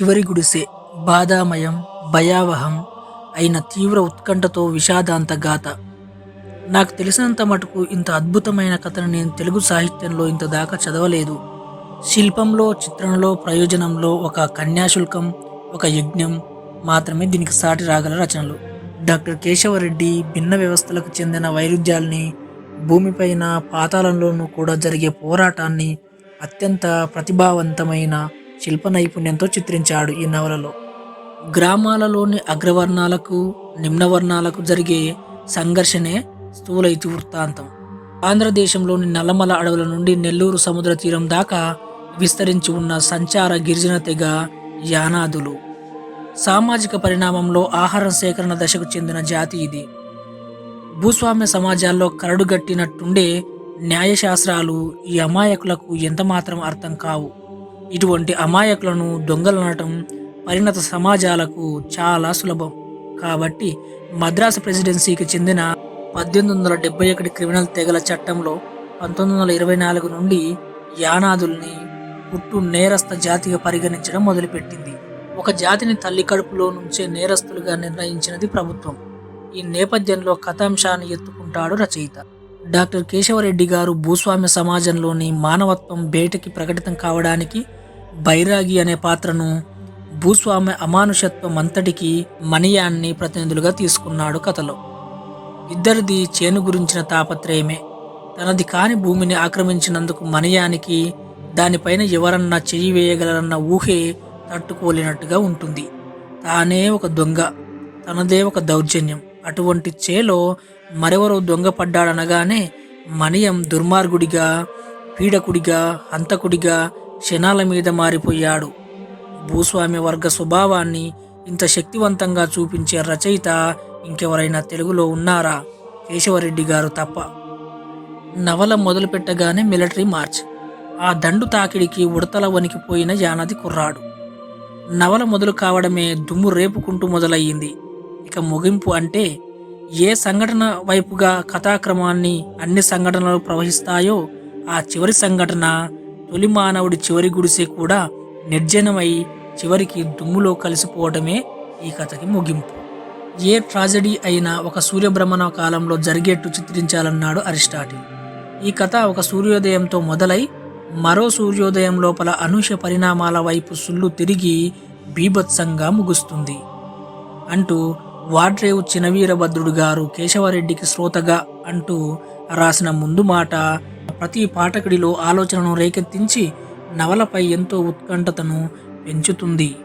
చివరి గుడిసె బాధామయం భయావహం అయిన తీవ్ర ఉత్కంఠతో విషాదాంత గాథ. నాకు తెలిసినంత మటుకు ఇంత అద్భుతమైన కథను నేను తెలుగు సాహిత్యంలో ఇంత దాకా చదవలేదు. శిల్పంలో చిత్రంలో ప్రయోజనంలో ఒక కన్యాశుల్కం ఒక యజ్ఞం మాత్రమే దీనికి సాటి రాగల రచనలు. డాక్టర్ కేశవరెడ్డి భిన్న వ్యవస్థలకు చెందిన వైరుధ్యాల్ని భూమిపైన పాతాళంలోనూ కూడా జరిగే పోరాటాన్ని అత్యంత ప్రతిభావంతమైన శిల్ప నైపుణ్యంతో చిత్రించాడు ఈ నవలలో. గ్రామాలలోని అగ్రవర్ణాలకు నిమ్నవర్ణాలకు జరిగే సంఘర్షణే స్థూల ఇతివృత్తాంతం ఆంధ్రదేశంలోని నల్లమల అడవుల నుండి నెల్లూరు సముద్ర తీరం దాకా విస్తరించి ఉన్న సంచార గిరిజన తెగ యానాదులు. సామాజిక పరిణామంలో ఆహార సేకరణ దశకు చెందిన జాతి ఇది. భూస్వామ్య సమాజాల్లో కరడుగట్టినట్టుండే న్యాయశాస్త్రాలు ఈ అమాయకులకు ఎంతమాత్రం అర్థం కావు. ఇటువంటి అమాయకులను దొంగలనటం పరిణత సమాజాలకు చాలా సులభం. కాబట్టి మద్రాసు ప్రెసిడెన్సీకి చెందిన పద్దెనిమిది వందల డెబ్బై ఒకటి క్రిమినల్ తెగల చట్టంలో పంతొమ్మిది వందల ఇరవై నాలుగు నుండి యానాదుల్ని పుట్టు నేరస్థ జాతిగా పరిగణించడం మొదలుపెట్టింది. ఒక జాతిని తల్లి కడుపులో నుంచే నేరస్తులుగా నిర్ణయించినది ప్రభుత్వం. ఈ నేపథ్యంలో కథాంశాన్ని ఎత్తుకుంటాడు రచయిత. డాక్టర్ కేశవరెడ్డి గారు భూస్వామ్య సమాజంలోని మానవత్వం బయటకి ప్రకటితం కావడానికి బైరాగి అనే పాత్రను భూస్వామి అమానుషత్వం అంతటికి మనియాన్ని ప్రతినిధులుగా తీసుకున్నాడు కథలో. ఇద్దరిది చేను గురించిన తాపత్రయమే. తనది కాని భూమిని ఆక్రమించినందుకు మనయానికి దానిపైన ఎవరన్నా చెయ్యి వేయగలరన్న ఊహే తట్టుకోలేనట్టుగా ఉంటుంది. తానే ఒక దొంగ. తనదే ఒక దౌర్జన్యం. అటువంటి చేలో మరెవరో దొంగపడ్డాడనగానే మనియం దుర్మార్గుడిగా పీడకుడిగా హంతకుడిగా క్షణాల మీద మారిపోయాడు. భూస్వామి వర్గ స్వభావాన్ని ఇంత శక్తివంతంగా చూపించే రచయిత ఇంకెవరైనా తెలుగులో ఉన్నారా? కేశవరెడ్డి గారు తప్ప. నవల మొదలుపెట్టగానే మిలిటరీ మార్చ్. ఆ దండు తాకిడికి ఉడతల వణికిపోయిన యానది కుర్రాడు. నవల మొదలు కావడమే దుమ్ము రేపుకుంటూ మొదలయ్యింది. ఇక ముగింపు అంటే ఏ సంఘటన వైపుగా కథాక్రమాన్ని అన్ని సంఘటనలు ప్రవహిస్తాయో ఆ చివరి సంఘటన తొలి మానవుడి చివరి గుడిసె కూడా నిర్జనమై చివరికి దుమ్ములో కలిసిపోవడమే ఈ కథకి ముగింపు. ఏ ట్రాజడీ అయినా ఒక సూర్యభ్రమణ కాలంలో జరిగేట్టు చిత్రించాలన్నాడు అరిస్టాటిల్. ఈ కథ ఒక సూర్యోదయంతో మొదలై మరో సూర్యోదయం లోపల అనూష పరిణామాల వైపు సుళ్ళు తిరిగి బీభత్సంగా ముగుస్తుంది. అంటూ వాడ్రేవు చినవీరభద్రుడు గారు కేశవరెడ్డికి శ్రోతగా అంటూ రాసిన ముందు మాట ప్రతి పాఠకుడిలో ఆలోచనను రేకెత్తించి నవలపై ఎంతో ఉత్కంఠతను పెంచుతుంది.